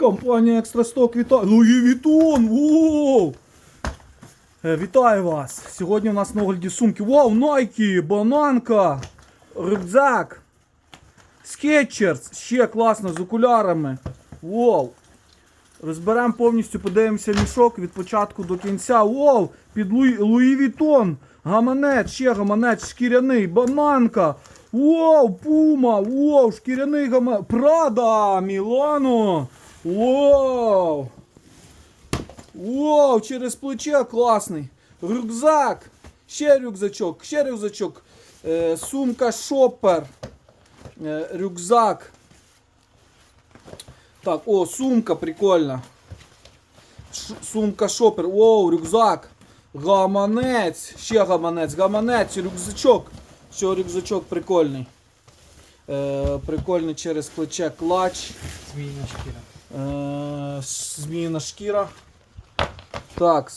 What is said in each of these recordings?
Компанія Екстрасток вітає. Луї Вітон! Воу! Е, Вітаю вас! Сьогодні у нас на огляді сумки. Вау, Nike, бананка, рюкзак, скетчерс, ще класно з окулярами. Вау! Розберемо повністю, подивимося мішок від початку до кінця. Вау! Під Луї, Луї Вітон! Гаманець, ще гаманець шкіряний, бананка. Вау, пума, вау, шкіряний гаманець. Прада, Мілано. Вау. Вау, через плече класний. Рюкзак. Ще рюкзачок, ще рюкзачок. Е, сумка шопер. Е, рюкзак. Так, о, сумка прикольна. Ш- сумка шопер. Воу, рюкзак. Гаманець. Ще гаманець, гаманець, рюкзачок. Що рюкзачок прикольний. Е, прикольний через плече клач. Зміїна шкіра. Е, зміїна шкіра. Так,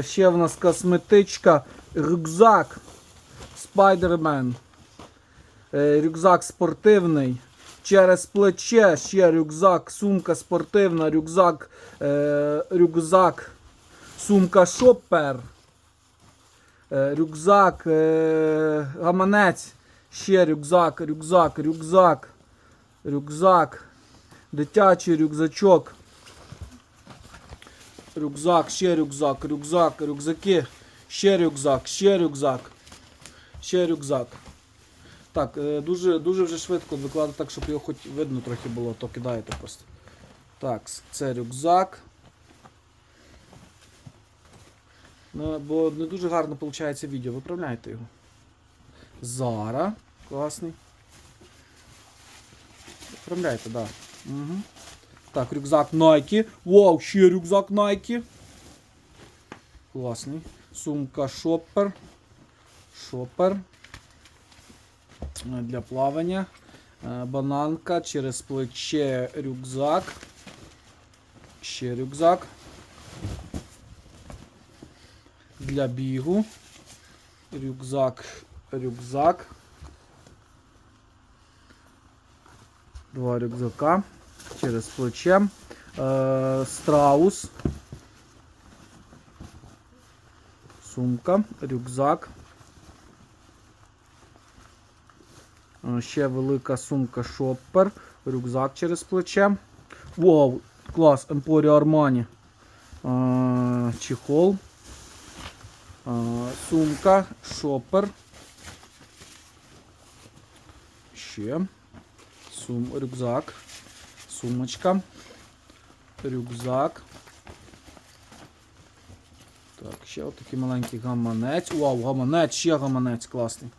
ще в нас косметичка. Рюкзак. Спайдермен. Е, Рюкзак спортивний. Через плече ще рюкзак, сумка спортивна, рюкзак, е, рюкзак, сумка шопер. Рюкзак, гаманець, ще рюкзак, рюкзак, рюкзак, рюкзак, дитячий рюкзачок. Рюкзак, ще рюкзак, рюкзак, рюкзаки, ще рюкзак, ще рюкзак, ще рюкзак. Так, е, дуже, дуже вже швидко викладати так, щоб його хоч видно трохи було, то кидаєте просто. Так, це рюкзак. Ну, бо не дуже гарно виходить відео. Виправляйте його. Зара. Класний. Виправляйте, так. Да. Угу. Так, рюкзак Nike. Вау, ще рюкзак Nike. Класний. Сумка Шопер. Шопер. Для плавання. Е, Бананка через плече рюкзак. Ще рюкзак. Для бігу. Рюкзак. Рюкзак. Два рюкзака. Через плече. Е, страус. Сумка. Рюкзак. Е, Ще велика сумка шоппер. Рюкзак через плече. Вау, клас, Emporio Armani. Е, Чехол. Е, Сумка, шопер. Ще. Сум, рюкзак. Сумочка. Рюкзак. Так, ще отакий маленький гаманець. Вау, гаманець, ще гаманець класний.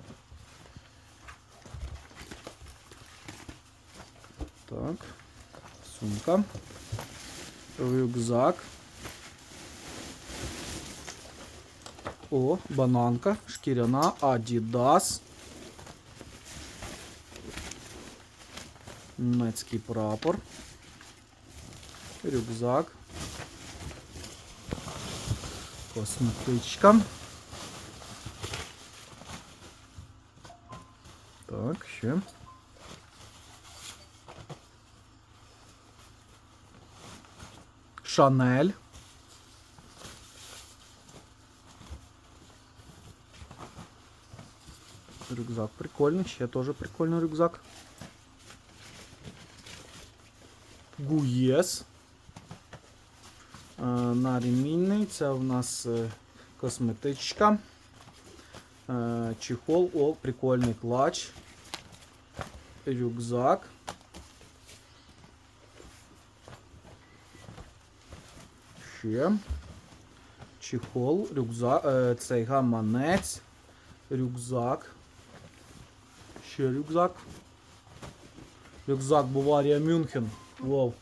Так. Сумка. Рюкзак. О, бананка, шкіряна, Adidas. Німецький прапор. Рюкзак. Косметичка. Так, ще. Шанель. Рюкзак прикольний, ще теж прикольний рюкзак. Гуєс. Е, На ремінний. Це у нас е, косметичка. Е, Чехол, о, прикольний клач. Рюкзак. Ще. Чехол, рюкзак, цей гаманець, рюкзак. Ще рюкзак. Рюкзак Баварія Мюнхен. Вау.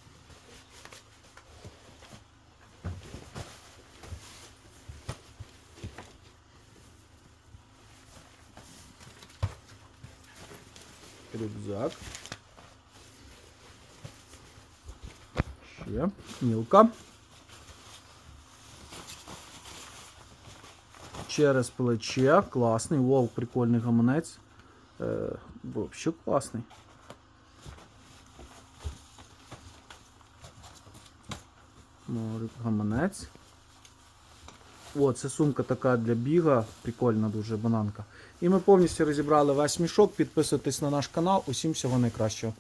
Рюкзак. Ще. Мілка. Через плече. Класний. Вау, прикольний гаманець. Е, Вообще класний. Ножик, гаманець. О, це сумка така для біга. Прикольна дуже бананка. І ми повністю розібрали весь мішок. Підписуйтесь на наш канал. Усім всього найкращого.